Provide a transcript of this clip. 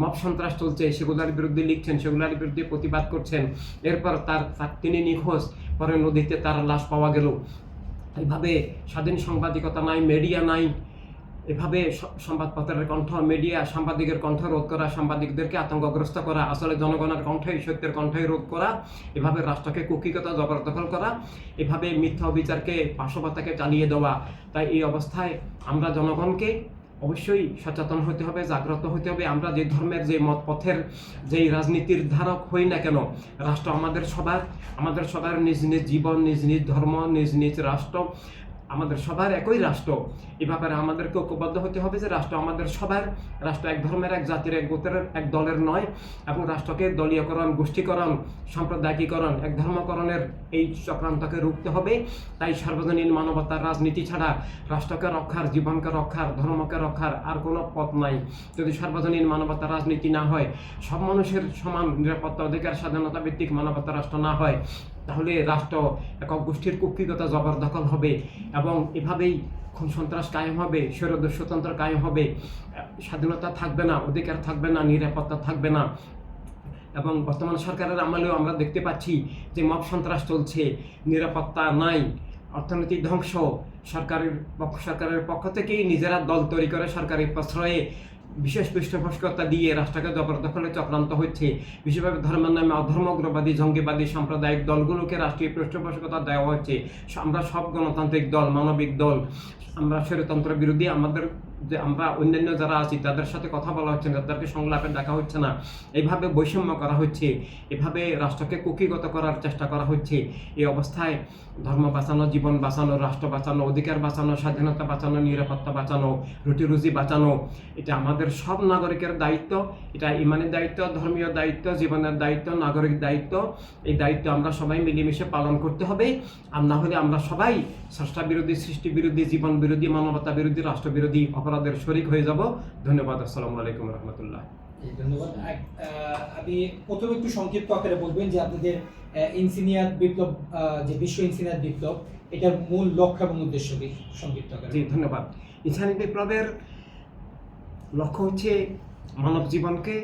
Mob সন্ত্রাস চলছে, সেগুলোর বিরুদ্ধে লিখছেন, সেগুলোর বিরুদ্ধে প্রতিবাদ করছেন। এরপর তার তিনি নিখোঁজ, পরে নদীতে তার লাশ পাওয়া গেল। এইভাবে স্বাধীন সাংবাদিকতা নাই মিডিয়া নাই। এভাবে সংবাদপত্রের কণ্ঠ মিডিয়া সাংবাদিকের কণ্ঠ রোধ করা, সাংবাদিকদেরকে আতঙ্কগ্রস্ত করা, আসলে জনগণের কণ্ঠই সত্যের কণ্ঠই রোধ করা, এভাবে রাষ্ট্রকে কুকিকতা জবরদখল করা, এভাবে মিথ্যা অবিচারকে পাশবতাকে চালিয়ে দেওয়া। তাই এই অবস্থায় আমরা জনগণকে অবশ্যই সচেতন হতে হবে, জাগ্রত হতে হবে। আমরা যে ধর্মের, যে মত পথের যেই রাজনীতির ধারক হই না কেন, রাষ্ট্র আমাদের সবার আমাদের সবার নিজ নিজ জীবন, নিজ নিজ ধর্ম, নিজ নিজ রাষ্ট্র। আমাদের সবার একই রাষ্ট্র। এ ব্যাপারে আমাদেরকে ঐক্যবদ্ধ হতে হবে যে রাষ্ট্র আমাদের সবার, রাষ্ট্র এক ধর্মের, এক জাতির, এক গোত্রের, এক দলের নয় এবং রাষ্ট্রকে দলীয়করণ, গোষ্ঠীকরণ, সাম্প্রদায়িকীকরণ, এক ধর্মকরণের এই চক্রান্তকে রুখতে হবে। তাই সার্বজনীন মানবতার রাজনীতি ছাড়া রাষ্ট্রকে রক্ষার, জীবনকে রক্ষার, ধর্মকে রক্ষার আর কোনো পথ নাই। যদি সার্বজনীন মানবতার রাজনীতি না হয়, সব মানুষের সমান নিরাপত্তা অধিকার স্বাধীনতা ভিত্তিক মানবতা রাষ্ট্র না হয় তাহলে রাষ্ট্র একক গোষ্ঠীর কুক্ষিগত জবরদখল হবে এবং এভাবেই সন্ত্রাস কায়েম হবে স্বৈরদস্যতন্ত্র কায়েম হবে। স্বাধীনতা থাকবে না, অধিকার থাকবে না, নিরাপত্তা থাকবে না। এবং বর্তমান সরকারের আমলেও আমরা দেখতে পাচ্ছি যে মব সন্ত্রাস চলছে, নিরাপত্তা নাই, অর্থনৈতিক ধ্বংস। সরকারের পক্ষ সরকারের পক্ষ থেকেই নিজেরা দল তৈরি করে সরকারের প্রশ্রয়ে বিশেষ পৃষ্ঠপোষকতা দিয়ে রাষ্ট্রকে দখলে চক্রান্ত হচ্ছে। বিশেষভাবে ধর্মের নামে অধর্মগ্রবাদী, জঙ্গিবাদী, সাম্প্রদায়িক দলগুলোকে রাষ্ট্রীয় পৃষ্ঠপোষকতা দেওয়া হচ্ছে। আমরা সব গণতান্ত্রিক দল, মানবিক দল, আমরা স্বৈরতন্ত্র বিরোধী, আমাদের যে আমরা অন্যান্য যারা আছি, তাদের সাথে কথা বলা হচ্ছে না, তাদেরকে সংলাপে ডাকা হচ্ছে না। এইভাবে বৈষম্য করা হচ্ছে, এভাবে রাষ্ট্রকে কুকিগত করার চেষ্টা করা হচ্ছে। এই অবস্থায় ধর্ম বাঁচানো, জীবন বাঁচানো, রাষ্ট্র বাঁচানো, অধিকার বাঁচানো, স্বাধীনতা বাঁচানো, নিরাপত্তা বাঁচানো রুটি রুজি বাঁচানো, এটা আমাদের সব নাগরিকের দায়িত্ব। এটা ইমানের দায়িত্ব, ধর্মীয় দায়িত্ব, জীবনের দায়িত্ব, নাগরিক দায়িত্ব। এই দায়িত্ব আমরা সবাই মিলেমিশে পালন করতে হবে। আর না হলে আমরা সবাই স্রষ্টা বিরোধী, সৃষ্টি বিরোধী, জীবন বিরোধী, মানবতা বিরোধী, রাষ্ট্র বিরোধী অপরাধের শরিক হয়ে যাব। ধন্যবাদ আসসালাম আলাইকুম রহমতুল্লাহ। ধন্যবাদ। আমি প্রথমে একটু সংক্ষিপ্ত আকারে বলবেন যে আপনাদের ইঞ্জিনিয়ার বিপ্লব আহ, যে বিশ্ব ইঞ্জিনিয়ার বিপ্লব এটার মূল লক্ষ্য এবং উদ্দেশ্য কি? সংক্ষিপ্ত আকারে। জি ধন্যবাদ। ইনসানি বিপ্লবের লক্ষ্য হচ্ছে মানব জীবনকে